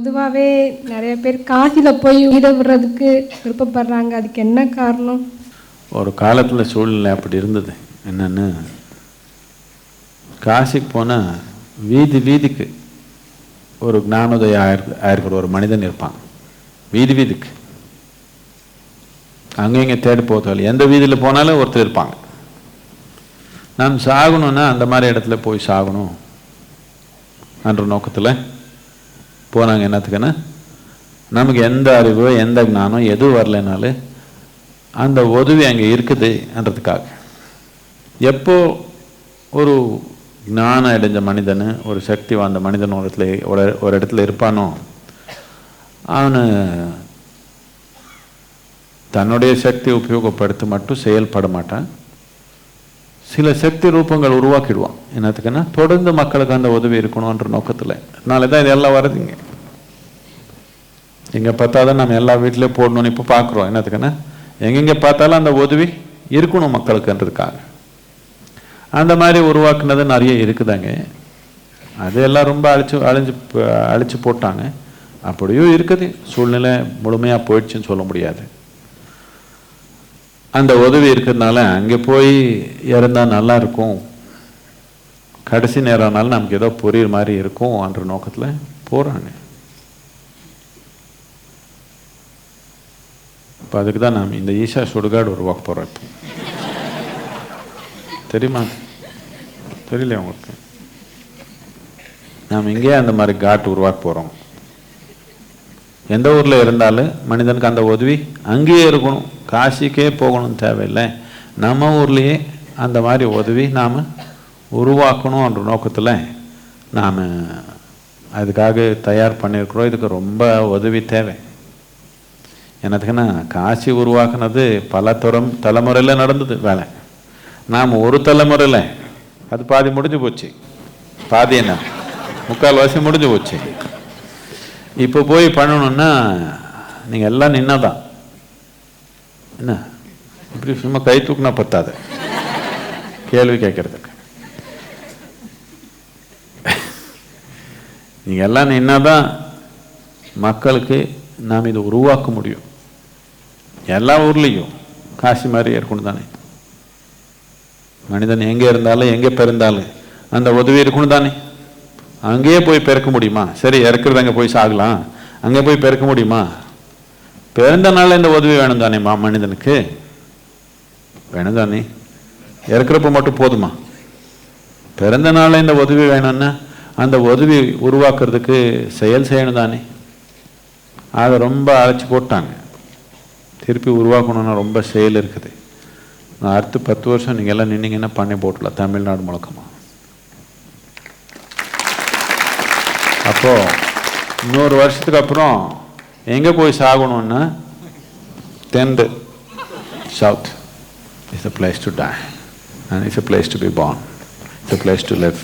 பொதுவாகவே நிறைய பேர் காசியில் போய் வீடு விடுறதுக்கு விருப்பப்படுறாங்க. அதுக்கு என்ன காரணம்? ஒரு காலத்தில் சூழ்நிலை அப்படி இருந்தது. என்னென்னு? காசிக்கு போனால் வீதி வீதிக்கு ஒரு ஞானோதயம் ஆயிருக்கு ஆயிருக்கிற ஒரு மனிதன் இருப்பான். வீதி வீதிக்கு. அங்கே இங்கே தேடி போகிறதால எந்த வீதியில் போனாலும் ஒருத்தர் இருப்பாங்க. நாம் சாகணும்னா அந்த மாதிரி இடத்துல போய் சாகணும். என்ற நோக்கத்தில் போனாங்க என்னத்துக்குன்னா நமக்கு எந்த அறிவோ எந்த ஞானம் எதுவும் வரலைனாலும் அந்த உதவி அங்கே இருக்குதுன்றதுக்காக. எப்போ ஒரு ஞானம் அடைஞ்ச மனிதன் ஒரு சக்தி வாய்ந்த மனிதன் ஒரு இடத்துல ஒரு ஒரு இடத்துல இருப்பானோ அவனு தன்னுடைய சக்தி உபயோகப்படுத்தி மட்டும் செயல்பட மாட்டான். சில சக்தி ரூபங்கள் உருவாக்கிடுவான். என்னத்துக்குன்னா தொடர்ந்து மக்களுக்கு அந்த உதவி இருக்கணும்ன்ற நோக்கத்தில். அதனால தான் இதெல்லாம் வருதுங்க. எங்கே பார்த்தாதான் நம்ம எல்லா வீட்லேயும் போடணும்னு இப்போ பார்க்குறோம் என்னத்துக்குன்னா எங்கெங்கே பார்த்தாலும் அந்த உதவி இருக்கணும் மக்களுக்குன்றதுக்காக. அந்த மாதிரி உருவாக்குனது நிறைய இருக்குதாங்க. அது எல்லாம் ரொம்ப அழிச்சு அழிஞ்சு அழிச்சு போட்டாங்க. அப்படியும் இருக்குது. சூழ்நிலை முழுமையாக போயிடுச்சுன்னு சொல்ல முடியாது. அந்த உதவி இருக்கிறதுனால அங்கே போய் இறந்தா நல்லா இருக்கும் கடைசி நேரம்னாலும் நமக்கு ஏதோ புரியுற மாதிரி இருக்கும் என்ற நோக்கத்தில் போகிறாங்க இப்போ அதுக்கு தான் நாம் இந்த ஈஷா சுடுகாடு உருவாக்க போகிறோம் இப்போ. தெரியுமா? தெரியல உங்களுக்கு? நாம் இங்கே அந்த மாதிரி காட் உருவாக்க போகிறோம் எந்த ஊரில் இருந்தாலும் மனிதனுக்கு அந்த உதவி அங்கேயே இருக்கணும். காசிக்கே போகணும் தேவையில்லை. நம்ம ஊர்லேயே அந்த மாதிரி உதவி நாம் உருவாக்கணுன்ற நோக்கத்தில் நாம் அதுக்காக தயார் பண்ணியிருக்கிறோம். இதுக்கு ரொம்ப உதவி தேவை. என்னதுக்குன்னா காசி உருவாக்குனது பல துறம் தலைமுறையில் நடந்தது வேலை. நாம் ஒரு தலைமுறையில் அது பாதி முடிஞ்சு போச்சு. பாதி என்ன முக்கால்வாசி முடிஞ்சு போச்சு. இப்போ போய் பண்ணணுன்னா நீங்கள் எல்லாம் நின்னதான். என்ன? இப்படி சும்மா கை தூக்குனா பத்தாது. கேள்வி கேட்கறதுக்கு. நீங்கள் எல்லாம் நின்னாதான் மக்களுக்கு நாம் இதை உருவாக்க முடியும். எல்லா ஊர்லேயும் காசி மாதிரி இருக்கணும் தானே. மனிதன் எங்கே இருந்தாலும் எங்கே பிறந்தாலும் அந்த உதவி இருக்கணும் தானே. அங்கேயே போய் பிறக்க முடியுமா? சரி இறக்குறது அங்கே போய் சாகலாம். அங்கே போய் பிறக்க முடியுமா? பிறந்த நாள்ல இந்த உதவி வேணும் தானே மா மனிதனுக்கு? வேணும் தானே இறக்குறப்ப மட்டும் போதுமா? பிறந்த நாள்ல இந்த உதவி வேணும்னா அந்த உதவி உருவாக்குறதுக்கு செயல் செய்யணும் தானே அதை ரொம்ப அழைச்சி போட்டாங்க. திருப்பி உருவாக்கணும்னா ரொம்ப செயல் இருக்குது. நான் அடுத்து பத்து வருஷம் நீங்கள் எல்லாம் நின்னீங்கன்னா பண்ணி போட்டலாம் தமிழ்நாடு முழக்கமாக அப்போ இன்னொரு வருஷத்துக்கு அப்புறம் எங்கே போய் சாகணும்னா tenth south is a place to die and it's a place to be born it's a place to live